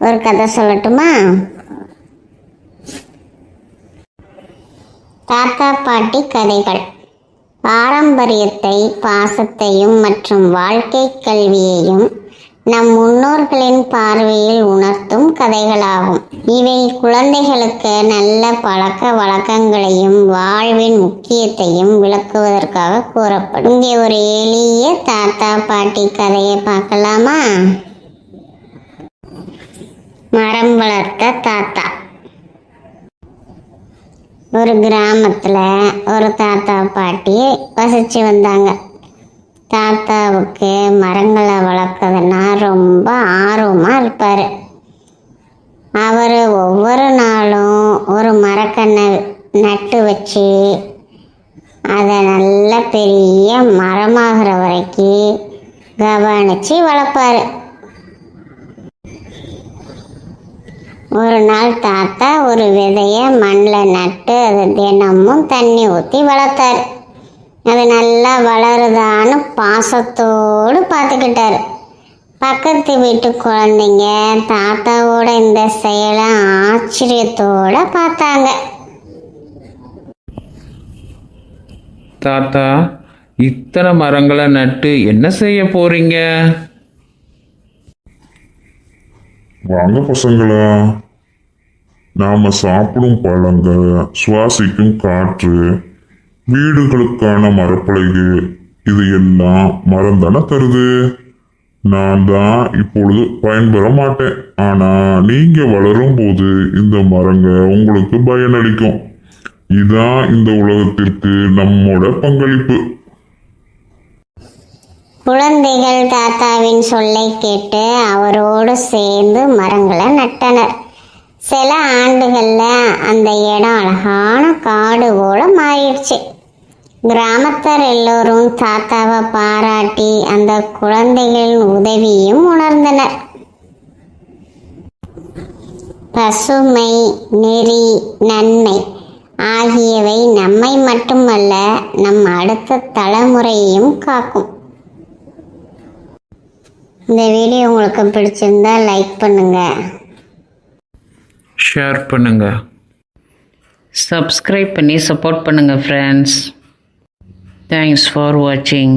ஒரு கதை சொல்லட்டுமா? தாத்தா பாட்டி கதைகள். பாரம்பரியத்தை பாசத்தையும் மற்றும் வாழ்க்கை கல்வியையும் நம் முன்னோர்களின் பார்வையில் உணர்த்தும் கதைகளாகும். இவை குழந்தைகளுக்கு நல்ல பழக்க வழக்கங்களையும் வாழ்வின் முக்கியத்தையும் விளக்குவதற்காக கூறப்படும். இங்கே ஒரு எளிய தாத்தா பாட்டி கதையை பார்க்கலாமா? மரம் வளர்த்த தாத்தா. ஒரு கிராமத்தில் ஒரு தாத்தா பாட்டி வசித்து வந்தாங்க. தாத்தாவுக்கு மரங்களை வளர்க்கறதுனா ரொம்ப ஆர்வமாக இருப்பார். அவர் ஒவ்வொரு நாளும் ஒரு மரக்கண்ணை நட்டு வச்சு அதை நல்ல பெரிய மரமாகிற வரைக்கும் கவனித்து வளர்ப்பார். ஒரு நாள் தாத்தா ஒரு விதையை மண்ணில் நட்டு அது தினமும் தண்ணி ஊற்றி வளர்த்தாரு. அது நல்லா வளருதான்னு பாசத்தோடு பார்த்துக்கிட்டாரு. பக்கத்து வீட்டு குழந்தைங்க தாத்தாவோட இந்த செயலை ஆச்சரியத்தோட பார்த்தாங்க. தாத்தா இத்தனை மரங்களை நட்டு என்ன செய்ய போறீங்க? வாங்க பசங்களா? நாம சாப்பிடும் பழங்கள் சுவாசிக்கும் காற்று வீடுகளுக்கான மரப்பலகை இது எல்லாம் மரம் தானே தருது? நான் தான் இப்பொழுது பயன்பெற மாட்டேன். ஆனா நீங்க வளரும் போது இந்த மரங்க உங்களுக்கு பயனளிக்கும். இதான் இந்த உலகத்திற்கு நம்மோட பங்களிப்பு. குழந்தைகள் தாத்தாவின் சொல்லை கேட்டு அவரோடு சேர்ந்து மரங்களை நட்டனர். சில ஆண்டுகளில் அந்த இடம் அழகான காடு போல மாறிடுச்சு. கிராமத்தார் எல்லோரும் தாத்தாவை பாராட்டி அந்த குழந்தைகளின் உதவியும் உணர்ந்தனர். பசுமை நெறி நன்மை ஆகியவை நம்மை மட்டுமல்ல நம் அடுத்த தலைமுறையையும் காக்கும். இந்த வீடியோ உங்களுக்கு பிடிச்சிருந்தா லைக் பண்ணுங்க. ஷேர் பண்ணுங்க. சப்ஸ்கிரைப் பண்ணி சப்போர்ட் பண்ணுங்கள் ஃப்ரெண்ட்ஸ் தேங்க்ஸ் ஃபார் வாட்சிங்